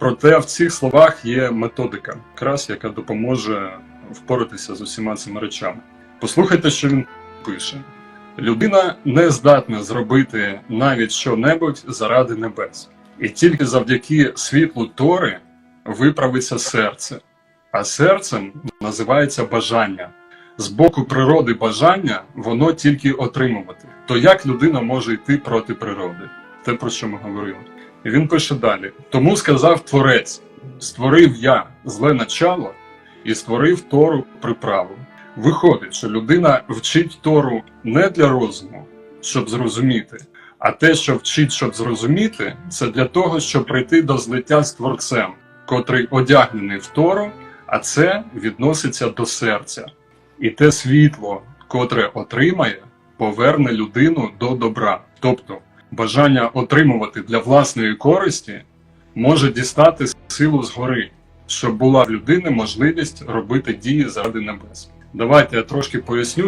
Проте в цих словах є методика, якраз яка допоможе впоратися з усіма цими речами. Послухайте, що він пише: людина не здатна зробити навіть що-небудь заради небес, і тільки завдяки світлу Тори виправиться серце. А серцем називається бажання. З боку природи бажання воно тільки отримувати. То як людина може йти проти природи? Те, про що ми говорили. І він пише далі: тому сказав Творець: створив я зле начало і створив Тору приправу. Виходить, що людина вчить Тору не для розуму, щоб зрозуміти, а те, що вчить, щоб зрозуміти, це для того, щоб прийти до злиття з Творцем, котрий одягнений в Тору, а це відноситься до серця. І те світло, котре отримає, поверне людину до добра. Тобто бажання отримувати для власної користі може дістати силу згори, щоб була в людини можливість робити дії заради небес. Давайте я трошки поясню,